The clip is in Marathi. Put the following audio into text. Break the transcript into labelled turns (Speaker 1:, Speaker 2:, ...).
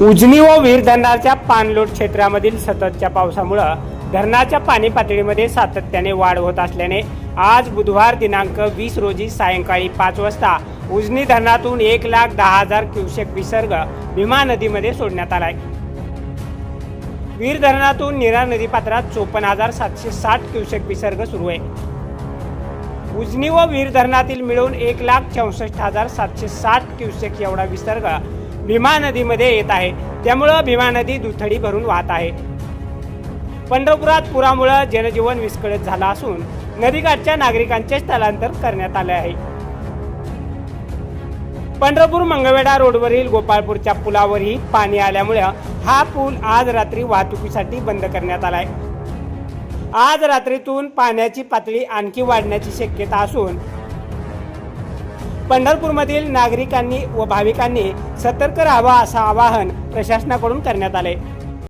Speaker 1: उजनी व वीर धरणाच्या पाणलोट क्षेत्रामधील सततच्या पावसामुळं धरणाच्या पाणी पातळीमध्ये सातत्याने वाढ होत असल्याने आज बुधवार दिनांक वीस रोजी सायंकाळी पाच वाजता उजनी धरणातून एक लाख दहा हजार क्युसेक विसर्ग भीमा नदीमध्ये सोडण्यात आलाय. वीर धरणातून निरा नदी पात्रात चोपन्न हजार सातशे साठ क्युसेक विसर्ग सुरू आहे. उजनी व वीर धरणातील मिळून एक लाख चौसष्ट हजार सातशे साठ क्युसेक एवढा विसर्ग भीमा नदीमध्ये येत आहे. त्यामुळं भीमा नदी दुथडी भरून वाहत आहे. पंढरपुरात पुरामुळं जनजीवन विस्कळीत झालं असून नदीकाठच्या नागरिकांचे स्थलांतर करण्यात आले आहे. पंढरपूर मंगळवेढा रोडवरील गोपाळपूरच्या पुलावरही पाणी आल्यामुळे हा पूल आज रात्री वाहतुकीसाठी बंद करण्यात आलाय. आज रात्रीतून पाण्याची पातळी आणखी वाढण्याची शक्यता असून पंढरपूरमधील नागरिकांनी व भाविकांनी सतर्क राहावा असं आवाहन प्रशासनाकडून करण्यात आले